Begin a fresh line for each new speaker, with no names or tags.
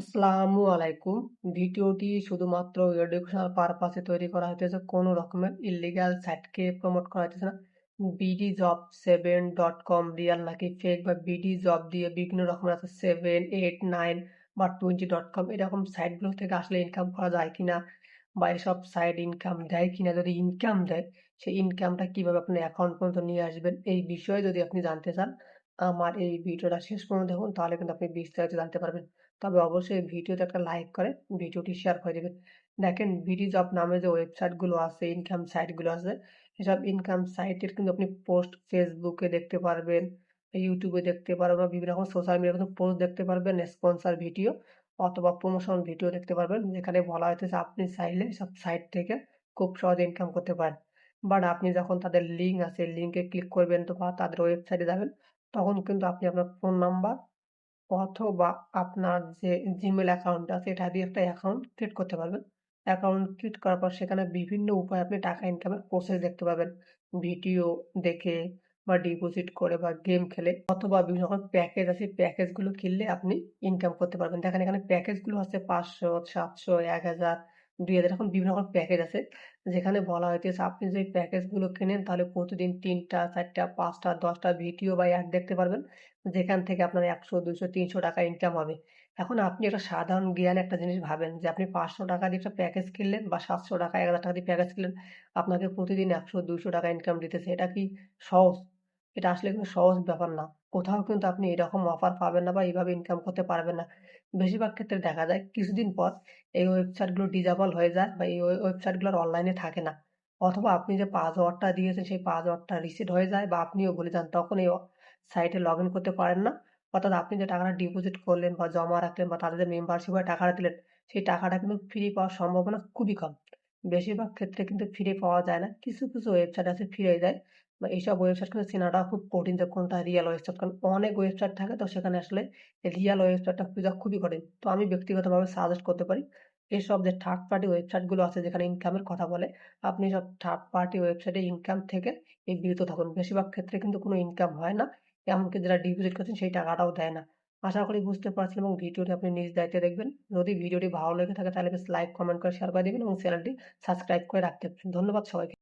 আসসালামু আলাইকুম। ভিডিওটি শুধুমাত্র এডুকেশনাল পারপাসে তৈরি করা হইতেছে। কোনো রকমের ইলিগাল সাইটকে প্রমোট করা হইতেছে না। BD job seven dot com real নাকি ফেক বা বিডি জব দিয়ে বিভিন্ন রকমের আছে। সেভেন এইট নাইন বা টোয়েন্টি ডট কম এরকম সাইটগুলো থেকে আসলে ইনকাম করা যায় কিনা বা এসব সাইট ইনকাম দেয় কিনা, যদি ইনকাম দেয়, সেই ইনকামটা কীভাবে আপনি অ্যাকাউন্ট পর্যন্ত নিয়ে আসবেন, এই বিষয়ে যদি আপনি জানতে চান আমার এই ভিডিওটা শেষ পর্যন্ত দেখুন, তাহলে কিন্তু আপনি বিস্তারিত জানতে পারবেন। তবে অবশ্যই ভিডিওতে একটা লাইক করে ভিডিওটি শেয়ার করে দেবেন। দেখেন বিডি জব নামে যে ওয়েবসাইটগুলো আছে, ইনকাম সাইটগুলো আছে, এসব ইনকাম সাইটের কিন্তু আপনি পোস্ট ফেসবুকে দেখতে পারবেন, ইউটিউবে দেখতে পারবেন বিভিন্ন রকম সোশ্যাল মিডিয়া কিন্তু পোস্ট দেখতে পারবেন, স্পন্সার ভিডিও অথবা প্রমোশন ভিডিও দেখতে পারবেন, যেখানে বলা হইতেছে আপনি চাইলে সব সাইট থেকে খুব সহজে ইনকাম করতে পারেন। বাট আপনি যখন তাদের লিঙ্ক আছে, লিঙ্কে ক্লিক করবেন তো বা তাদের ওয়েবসাইটে যাবেন তখন কিন্তু আপনি আপনার ফোন নাম্বার অথবা আপনার যে জিমেল অ্যাকাউন্ট আছে, এটা দিয়ে একটা অ্যাকাউন্ট ক্রিয়েট করতে পারবেন। অ্যাকাউন্ট ক্রিয়েট করার পর সেখানে বিভিন্ন উপায়ে আপনি টাকা ইনকামের প্রসেস দেখতে পাবেন। ভিডিও দেখে বা ডিপোজিট করে বা গেম খেলে অথবা বিভিন্ন রকম প্যাকেজ আছে প্যাকেজগুলো কিনলে আপনি ইনকাম করতে পারবেন। দেখেন এখানে প্যাকেজগুলো আছে পাঁচশো, সাতশো, এক হাজার দুই হাজার এখন বিভিন্ন রকম প্যাকেজ আছে। যেখানে বলা হইতেছে আপনি যদি প্যাকেজগুলো কেনেন তাহলে প্রতিদিন তিনটা, চারটা, পাঁচটা, দশটা ভিডিও বা অ্যাড দেখতে পারবেন। যেখান থেকে আপনার একশো দুশো তিনশো টাকা ইনকাম হবে। এখন আপনি একটা সাধারণ জ্ঞান একটা জিনিস ভাবেন যে আপনি পাঁচশো টাকা দিয়ে একটা প্যাকেজ কিনলেন বা সাতশো টাকা, এক হাজার টাকা দিয়ে প্যাকেজ কিনলেন, আপনাকে প্রতিদিন একশো দুশো টাকা ইনকাম দিতেছে। এটা কি সহজ? এটা আসলে কিন্তু সহজ ব্যাপার না। কোথাও কিন্তু আপনি এরকম অফার পাবেন না বা এইভাবে ইনকাম করতে পারবেন না। বেশিরভাগ ক্ষেত্রে দেখা যায় কিছুদিন পর এই ওয়েবসাইটগুলো ডিজেবল হয়ে যায় বা এই ওয়েবসাইটগুলো আর অনলাইনে থাকে না। অথবা আপনি যে পাসওয়ার্ডটা দিয়েছেন সেই পাসওয়ার্ডটা রিসেট হয়ে যায় বা আপনিও ভুলে যান, তখন এই সাইটে লগ ইন করতে পারেন না। অর্থাৎ আপনি যে টাকাটা ডিপোজিট করলেন বা জমা রাখলেন বা তাদের মেম্বারশিপ টাকাটা দিলেন, সেই টাকাটা কিন্তু ফ্রি পাওয়ার সম্ভাবনা খুবই কম। বেশিরভাগ ক্ষেত্রে কিন্তু ফিরে পাওয়া যায় না। কিছু কিছু ওয়েবসাইট আছে ফিরে যায় বা এইসব ওয়েবসাইট কিন্তু চেনাটা খুব কঠিন যে কোনটা রিয়েল ওয়েবসাইট কারণ অনেক ওয়েবসাইট থাকে তো সেখানে আসলে রিয়েল ওয়েবসাইটটা খোঁজা খুবই কঠিন। তো আমি ব্যক্তিগতভাবে সাজেস্ট করতে পারি, এসব যে থার্ড পার্টি ওয়েবসাইটগুলো আছে যেখানে ইনকামের কথা বলে, আপনি সব থার্ড পার্টি ওয়েবসাইটে ইনকাম থেকে এই বিরত থাকুন। বেশিরভাগ ক্ষেত্রে কিন্তু কোনো ইনকাম হয় না, এমনকি যারা ডিপোজিট করছেন সেই টাকাটাও দেয় না। আশা করি বুঝতে পারছেন এবং ভিডিওটি আপনি নিজ দায়িত্বে দেখবেন। যদি ভিডিওটি ভালো লেগে থাকে তাহলে লাইক কমেন্ট করে শেয়ার করে দেবেন এবং চ্যানেলটি সাবস্ক্রাইব করে রাখতে ধন্যবাদ সবাইকে।